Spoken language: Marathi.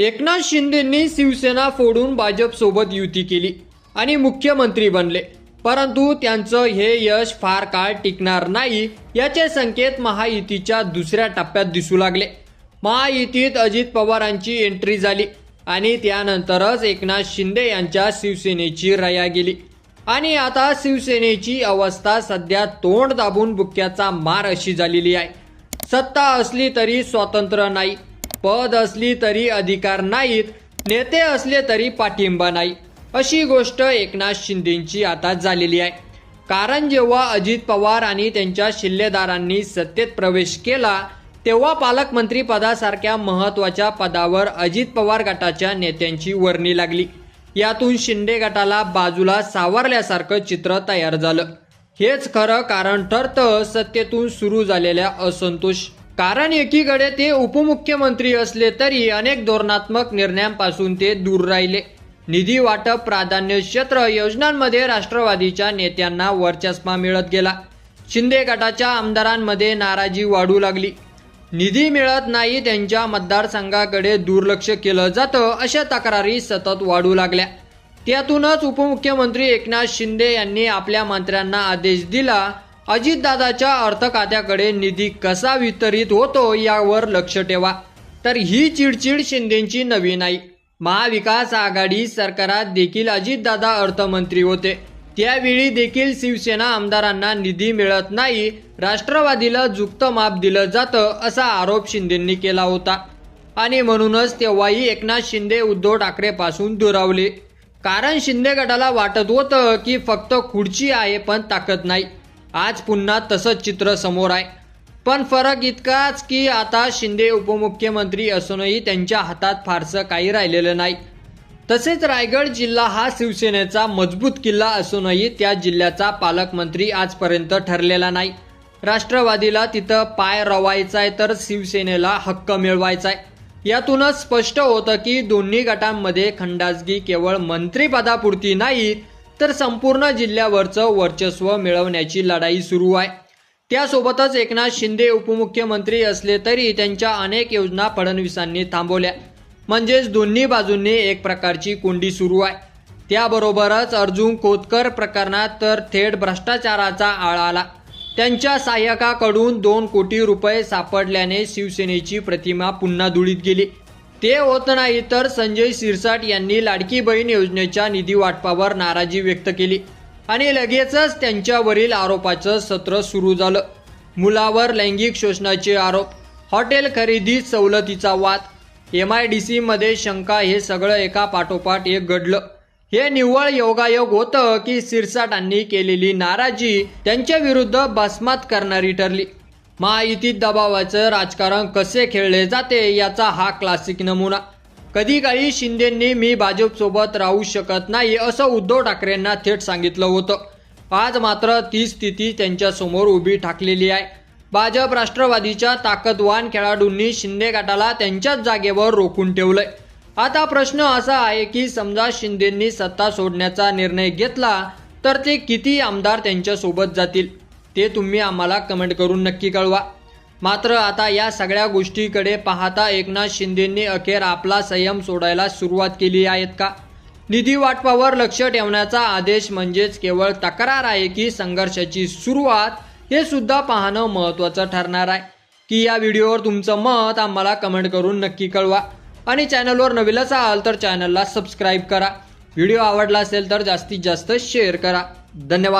एकनाथ शिंदेंनी शिवसेना फोडून भाजपसोबत युती केली आणि मुख्यमंत्री बनले. परंतु त्यांचं हे यश फार काळ टिकणार नाही याचे संकेत महायुतीच्या दुसऱ्या टप्प्यात दिसू लागले. महायुतीत अजित पवारांची एंट्री झाली आणि त्यानंतरच एकनाथ शिंदे यांच्या शिवसेनेची रया गेली. आणि आता शिवसेनेची अवस्था सध्या तोंड दाबून बुक्क्याचा मार अशी झालेली आहे. सत्ता असली तरी स्वातंत्र्य नाही. पद असली तरी अधिकार नाहीत नेते असले तरी पाठिंबा नाही. अशी गोष्ट एकनाथ शिंदेची आता झालेली आहे. कारण जेव्हा अजित पवार आणि त्यांच्या शिल्लेदारांनी सत्तेत प्रवेश केला तेव्हा पालकमंत्री पदासारख्या महत्त्वाच्या पदावर अजित पवार गटाच्या नेत्यांची वर्णी लागली. यातून शिंदे गटाला बाजूला सावरल्यासारखं चित्र तयार झालं. हेच खरं कारण ठरतं सत्तेतून सुरू झालेल्या असंतोष. कारण एकीकडे ते उपमुख्यमंत्री असले तरी अनेक धोरणात्मक निर्णयांपासून ते दूर राहिले. निधी वाटप प्राधान्य क्षेत्र योजनांमध्ये राष्ट्रवादीच्या नेत्यांना वर्चस्वा मिळत गेला. शिंदे गटाच्या आमदारांमध्ये नाराजी वाढू लागली. निधी मिळत नाही त्यांच्या मतदारसंघाकडे दुर्लक्ष केलं जातं अशा तक्रारी सतत वाढू लागल्या. त्यातूनच उपमुख्यमंत्री एकनाथ शिंदे यांनी आपल्या मंत्र्यांना आदेश दिला अजितदादाच्या अर्थ खात्याकडे निधी कसा वितरित होतो यावर लक्ष ठेवा. तर ही चिडचिड शिंदेची नवी नाही महाविकास आघाडी सरकारात देखील अजितदादा अर्थमंत्री होते. त्यावेळी देखील शिवसेना आमदारांना निधी मिळत नाही राष्ट्रवादीला जुक्त माप दिलं जातं असा आरोप शिंदेंनी केला होता. आणि म्हणूनच तेव्हाही एकनाथ शिंदे उद्धव ठाकरे पासून दुरावले. कारण शिंदे गटाला वाटत होतं की फक्त खुर्ची आहे पण ताकद नाही. आज पुन्हा तसंच चित्र समोर आहे. पण फरक इतकाच की आता शिंदे उपमुख्यमंत्री असूनही त्यांच्या हातात फारसं काही राहिलेलं नाही. तसेच रायगड जिल्हा हा शिवसेनेचा मजबूत किल्ला असूनही त्या जिल्ह्याचा पालकमंत्री आजपर्यंत ठरलेला नाही. राष्ट्रवादीला तिथं पाय रवायचा आहे तर शिवसेनेला हक्क मिळवायचा आहे यातूनच स्पष्ट होतं की दोन्ही गटांमध्ये खंडाजगी केवळ मंत्रिपदापुरती नाही तर संपूर्ण जिल्ह्यावरचं वर्चस्व मिळवण्याची लढाई सुरू आहे. त्यासोबतच एकनाथ शिंदे उपमुख्यमंत्री असले तरी त्यांच्या अनेक योजना फडणवीसांनी थांबवल्या. म्हणजेच दोन्ही बाजूंनी एक प्रकारची कोंडी सुरू आहे. त्याबरोबरच अर्जुन खोतकर प्रकरणात तर थेट भ्रष्टाचाराचा आळ आला. त्यांच्या सहाय्यकाकडून दोन कोटी रुपये सापडल्याने शिवसेनेची प्रतिमा पुन्हा धुळीत गेली. ते होत नाही तर संजय सिरसाट यांनी लाडकी बहीण योजनेच्या निधी वाटपावर नाराजी व्यक्त केली. आणि लगेचच त्यांच्यावरील आरोपाचं सत्र सुरू झालं. मुलावर लैंगिक शोषणाचे आरोप हॉटेल खरेदी सवलतीचा वाद एम आय डी सीमध्ये शंका हे सगळं एका पाठोपाठ एक घडलं. हे निव्वळ योगायोग होतं की सिरसाटांनी केलेली नाराजी त्यांच्या विरुद्ध भस्मात करणारी ठरली. महायुतीत दबावाचं राजकारण कसे खेळले जाते याचा हा क्लासिक नमुना. कधी काळी शिंदेंनी मी भाजपसोबत राहू शकत नाही असं उद्धव ठाकरेंना थेट सांगितलं होतं. आज मात्र ती स्थिती त्यांच्यासमोर उभी ठाकलेली आहे. भाजप राष्ट्रवादीच्या ताकदवान खेळाडूंनी शिंदे गटाला त्यांच्याच जागेवर रोखून ठेवलंय. आता प्रश्न असा आहे की समजा शिंदेंनी सत्ता सोडण्याचा निर्णय घेतला तर ते किती आमदार त्यांच्यासोबत जातील? ते तुम्ही आम्हाला कमेंट करून नक्की कळवा. मात्र आता या सगळ्या गोष्टीकडे पाहता एकनाथ शिंदेंनी अखेर आपला संयम सोडायला सुरुवात केली आहेत का? निधी वाटपावर लक्ष ठेवण्याचा आदेश म्हणजेच केवळ तक्रार आहे की संघर्षाची सुरुवात हे सुद्धा पाहणं महत्त्वाचं ठरणार आहे. की या व्हिडिओवर तुमचं मत आम्हाला कमेंट करून नक्की कळवा. आणि चॅनलवर नवीनच आहाल तर चॅनलला सबस्क्राईब करा. व्हिडिओ आवडला असेल तर जास्तीत जास्त शेअर करा. धन्यवाद.